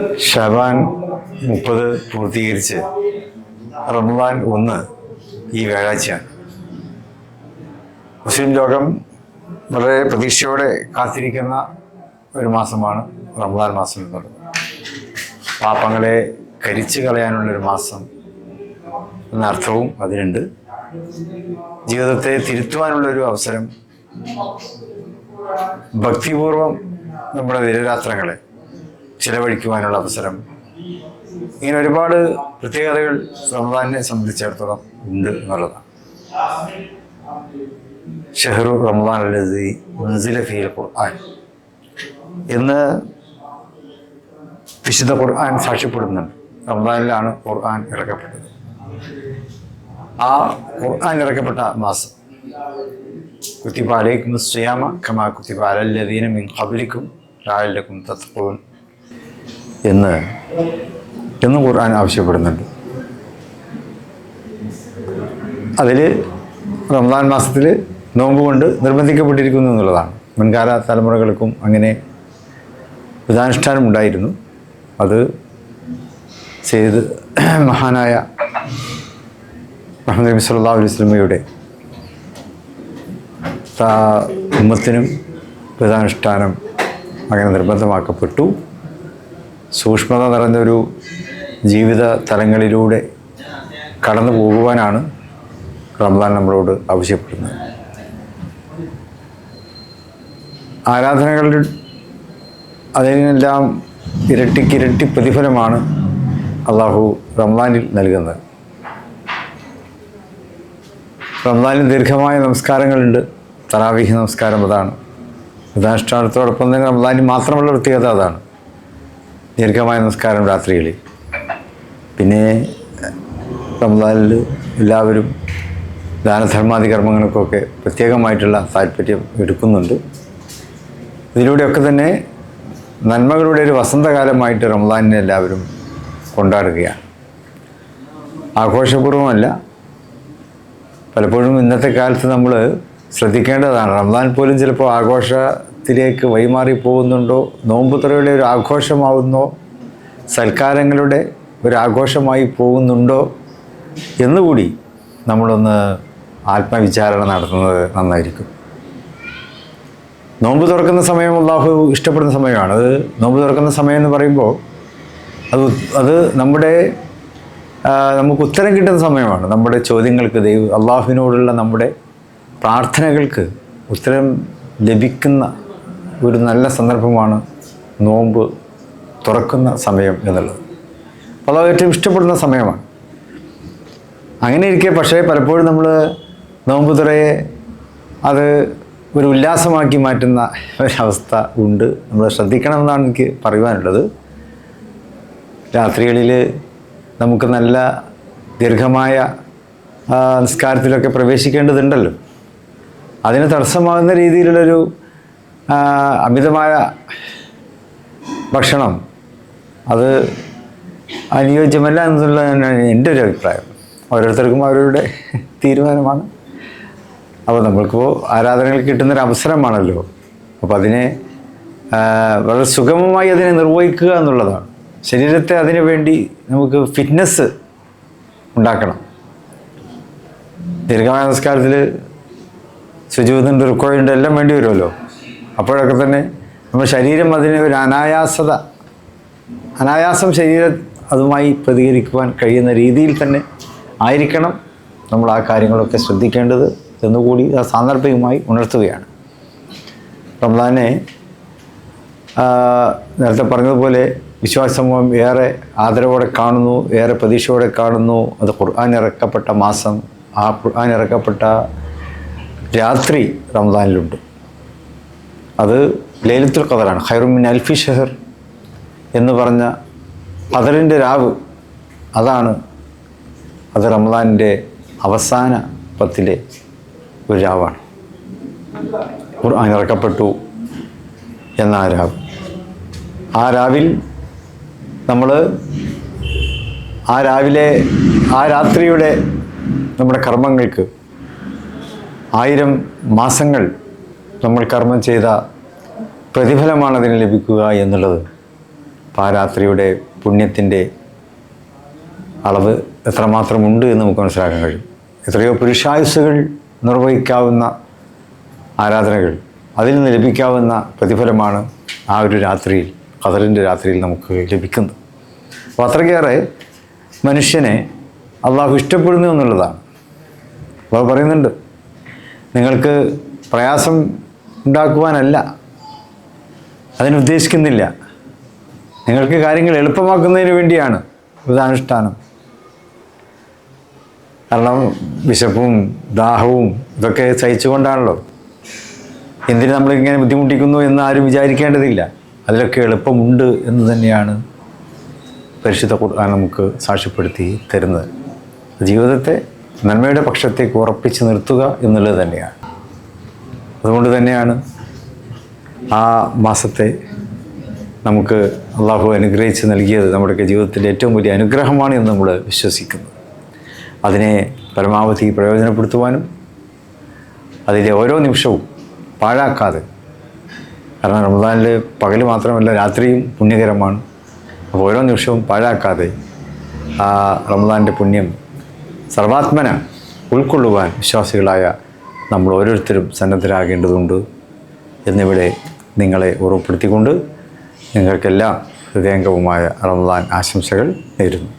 ഷബാൻ മുപ്പത് പൂർത്തീകരിച്ച് റംസാൻ ഒന്ന് ഈ വ്യാഴാഴ്ചയാണ്. മുസ്ലിം ലോകം വളരെ പ്രതീക്ഷയോടെ കാത്തിരിക്കുന്ന ഒരു മാസമാണ് റമദാൻ മാസം എന്നുള്ളത് പാപ്പങ്ങളെ കരിച്ചു കളയാനുള്ളൊരു മാസം എന്ന അർത്ഥവും അതിനുണ്ട്. ജീവിതത്തെ തിരുത്തുവാനുള്ളൊരു അവസരം ഭക്തിപൂർവം നമ്മുടെ ദിനരാത്രങ്ങളെ ചിലവഴിക്കുവാനുള്ള അവസരം. ഇങ്ങനെ ഒരുപാട് പ്രത്യേകതകൾ റമദാനെ സംബന്ധിച്ചിടത്തോളം ഉണ്ട് എന്നുള്ളതാണ്. ഷെഹറു റമദാൻ അല്ലതി മൻസില ഫീൽ ഖുർആൻ. എന്ന് വിശുദ്ധ ഖുർആൻ സാക്ഷ്യപ്പെടുന്നുണ്ട്. റമദാനിലാണ് ഖുർആൻ ഇറക്കപ്പെട്ടത്. ആ ഖുർആൻ ഇറക്കപ്പെട്ട മാസം കുത്തിബ അലൈക്കും ഖമാ കുത്തിബ അലല്ലദീന മിൻ ഖബലിക്കും ലാലക്കും തത്ഖൂൻ. എന്ന് എന്നും ഖുർആൻ ആവശ്യപ്പെടുന്നുണ്ട്. അതിൽ റംസാൻ മാസത്തിൽ നോമ്പ് കൊണ്ട് നിർബന്ധിക്കപ്പെട്ടിരിക്കുന്നു എന്നുള്ളതാണ്. മുൻകാല തലമുറകൾക്കും അങ്ങനെ വിധാനുഷ്ഠാനം ഉണ്ടായിരുന്നു. അത് ചെയ്ത് മഹാനായ മുഹമ്മദ് നബി സല്ലാ അലൈഹി സ്വലമയുടെ ഉമ്മത്തിനും വ്രതാനുഷ്ഠാനം അങ്ങനെ നിർബന്ധമാക്കപ്പെട്ടു. സൂക്ഷ്മത നിറഞ്ഞൊരു ജീവിത തലങ്ങളിലൂടെ കടന്നു പോകുവാനാണ് റംസാൻ നമ്മളോട് ആവശ്യപ്പെടുന്നത്. ആരാധനകളുടെ അതിനെല്ലാം ഇരട്ടിക്കിരട്ടി പ്രതിഫലമാണ് അള്ളാഹു റംസാനിൽ നൽകുന്നത്. റംസാനിൽ ദീർഘമായ നമസ്കാരങ്ങളുണ്ട്. തറാവിഹി നമസ്കാരം അതാണ്. വ്രതാനുഷ്ഠാനത്തോടൊപ്പം തന്നെ റംസാനിൽ മാത്രമുള്ള പ്രത്യേകത അതാണ്. ദീർഘമായ നമസ്കാരം രാത്രികളിൽ. പിന്നെ റംസാനിൽ എല്ലാവരും ദാനധർമാദി കർമ്മങ്ങൾക്കൊക്കെ പ്രത്യേകമായിട്ടുള്ള താല്പര്യം എടുക്കുന്നുണ്ട്. ഇതിലൂടെയൊക്കെ തന്നെ നന്മകളുടെ ഒരു വസന്തകാലമായിട്ട് റംസാനിനെ എല്ലാവരും കൊണ്ടാടുകയാണ്. ആഘോഷപൂർവമല്ല പലപ്പോഴും ഇന്നത്തെ കാലത്ത് നമ്മൾ ശ്രദ്ധിക്കേണ്ടതാണ്. റംസാൻ പോലും ചിലപ്പോൾ ആഘോഷത്തിലേക്ക് വഴിമാറി പോകുന്നുണ്ടോ? നോമ്പ് തുറയുടെ ഒരു ആഘോഷമാവുന്നോ? സൽക്കാരങ്ങളുടെ ഒരു ആഘോഷമായി പോകുന്നുണ്ടോ? എന്നുകൂടി നമ്മളൊന്ന് ആത്മവിചാരണ നടത്തുന്നത് നന്നായിരിക്കും. നോമ്പ് തുറക്കുന്ന സമയം അള്ളാഹു ഇഷ്ടപ്പെടുന്ന സമയമാണ്. അത് നോമ്പ് തുറക്കുന്ന സമയം എന്ന് പറയുമ്പോൾ അത് അത് നമ്മുടെ നമുക്ക് ഉത്തരം കിട്ടുന്ന സമയമാണ്. നമ്മുടെ ചോദ്യങ്ങൾക്ക് ദൈവ അള്ളാഹുവിനോടുള്ള നമ്മുടെ പ്രാർത്ഥനകൾക്ക് ഉത്തരം ലഭിക്കുന്ന ഒരു നല്ല സന്ദർഭമാണ് നോമ്പ് തുറക്കുന്ന സമയം എന്നുള്ളത്. അപ്പോൾ ഏറ്റവും ഇഷ്ടപ്പെടുന്ന സമയമാണ്. അങ്ങനെ ഇരിക്കെ പക്ഷേ പലപ്പോഴും നമ്മൾ നോമ്പ് തുറയെ അത് ഒരു ഉല്ലാസമാക്കി മാറ്റുന്ന ഒരവസ്ഥ ഉണ്ട്. നമ്മൾ ശ്രദ്ധിക്കണമെന്നാണ് എനിക്ക് പറയുവാനുള്ളത്. രാത്രികളിൽ നമുക്ക് നല്ല ദീർഘമായ നിസ്കാരത്തിലൊക്കെ പ്രവേശിക്കേണ്ടതുണ്ടല്ലോ. അതിന് തടസ്സമാകുന്ന രീതിയിലുള്ളൊരു അമിതമായ ഭക്ഷണം അത് അനുയോജ്യമല്ല എന്നുള്ളതാണ് എന്റെ ഒരു അഭിപ്രായം. ഓരോരുത്തർക്കും അവരുടെ തീരുമാനമാണ്. അപ്പോൾ നമ്മൾക്കിപ്പോൾ ആരാധനകൾ കിട്ടുന്നൊരു അവസരമാണല്ലോ. അപ്പോൾ അതിനെ വളരെ സുഗമമായി അതിനെ നിർവഹിക്കുക എന്നുള്ളതാണ്. ശരീരത്തെ അതിനു വേണ്ടി നമുക്ക് ഫിറ്റ്നസ് ഉണ്ടാക്കണം. ദീർഘമായ നമസ്കാരത്തിൽ ശുചിത്വത്തിന്റെ റുക്കോയുണ്ട് എല്ലാം വേണ്ടി വരുമല്ലോ. അപ്പോഴൊക്കെ തന്നെ നമ്മുടെ ശരീരം അതിന് ഒരു അനായാസത അനായാസം ശരീരം അതുമായി പ്രതികരിക്കുവാൻ കഴിയുന്ന രീതിയിൽ തന്നെ ആയിരിക്കണം നമ്മൾ ആ കാര്യങ്ങളൊക്കെ ശ്രദ്ധിക്കേണ്ടത് എന്നുകൂടി ആ സാന്ദർഭികമായി ഉണർത്തുകയാണ്. റംസാനെ ആ, നേരത്തെ പറഞ്ഞതുപോലെ വിശ്വാസ സമൂഹം ഏറെ ആദരവോടെ കാണുന്നു ഏറെ പ്രതീക്ഷയോടെ കാണുന്നു. അത് ഖുർആൻ ഇറക്കപ്പെട്ട മാസം ആ ഖുർആൻ ഇറക്കപ്പെട്ട രാത്രി റംസാനിലുണ്ട് അത് ലേലത്തുൽ ഖദറാണ്. ഹൈറുമിൻ അൽഫി ഷെഹർ എന്ന് പറഞ്ഞ ഖദറിന്റെ രാവ് അതാണ് അത് റമദാനിന്റെ അവസാന പത്തിലെ ഒരു രാവാണ്. ഖുർആൻ ഇറക്കപ്പെട്ടു എന്ന ആ രാവ്. ആ രാവിൽ നമ്മൾ ആ രാവിലെ ആ രാത്രിയുടെ നമ്മുടെ കർമ്മങ്ങൾക്ക് ആയിരം മാസങ്ങൾ നമ്മൾ കർമ്മം ചെയ്ത പ്രതിഫലമാണ് അതിന് ലഭിക്കുക എന്നുള്ളത്. പാരാത്രിയുടെ പുണ്യത്തിന്റെ അളവ് എത്രമാത്രമുണ്ട് എന്ന് നമുക്ക് മനസ്സിലാക്കാൻ കഴിയും. എത്രയോ പുരുഷായുസ്സുകൾ നിർവഹിക്കാവുന്ന ആരാധനകൾ അതിൽ നിന്ന് ലഭിക്കാവുന്ന പ്രതിഫലമാണ് ആ ഒരു രാത്രിയിൽ കതറിന്റെ രാത്രിയിൽ നമുക്ക് ലഭിക്കുന്നത്. അപ്പോൾ അത്രയ്ക്കേറെ മനുഷ്യനെ അള്ളാഹു ഇഷ്ടപ്പെടുന്നു എന്നുള്ളതാണ്. അള്ളാഹു പറയുന്നുണ്ട് നിങ്ങൾക്ക് പ്രയാസം ഉണ്ടാക്കുവാനല്ല. അതിനുദ്ദേശിക്കുന്നില്ല. നിങ്ങൾക്ക് കാര്യങ്ങൾ എളുപ്പമാക്കുന്നതിന് വേണ്ടിയാണ് വ്രതാനുഷ്ഠാനം കാരണം വിശപ്പും ദാഹവും ഇതൊക്കെ സഹിച്ചുകൊണ്ടാണല്ലോ. എന്തിനു നമ്മളിങ്ങനെ ബുദ്ധിമുട്ടിക്കുന്നു എന്ന് ആരും വിചാരിക്കേണ്ടതില്ല. അതിലൊക്കെ എളുപ്പമുണ്ട് എന്ന് തന്നെയാണ് പരിശുദ്ധ ഖുർആൻ നമുക്ക് സാക്ഷ്യപ്പെടുത്തി തരുന്നത്. ജീവിതത്തെ നന്മയുടെ പക്ഷത്തേക്ക് ഉറപ്പിച്ച് നിർത്തുക എന്നുള്ളത് തന്നെയാണ്. അതുകൊണ്ട് തന്നെയാണ് ആ മാസത്തെ നമുക്ക് അള്ളാഹു അനുഗ്രഹിച്ച് നൽകിയത് നമ്മുടെയൊക്കെ ജീവിതത്തിന്റെ ഏറ്റവും വലിയ അനുഗ്രഹമാണ് എന്ന് നമ്മൾ വിശ്വസിക്കുന്നു. അതിനെ പരമാവധി പ്രയോജനപ്പെടുത്തുവാനും അതിലെ ഓരോ നിമിഷവും പാഴാക്കാതെ കാരണം റമദാനിൽ പകൽ മാത്രമല്ല രാത്രിയും പുണ്യകരമാണ്. അപ്പോൾ ഓരോ നിമിഷവും പാഴാക്കാതെ ആ റമദാന്റെ പുണ്യം സർവാത്മന ഉൾക്കൊള്ളുവാൻ വിശ്വാസികളായ നമ്മൾ ഓരോരുത്തരും സന്നദ്ധരാകേണ്ടതുണ്ട് എന്നിവിടെ നിങ്ങളെ ഓർമ്മപ്പെടുത്തിക്കൊണ്ട് നിങ്ങൾക്കെല്ലാം ഹൃദയംഗവുമായ റമദാൻ ആശംസകൾ നേരുന്നു.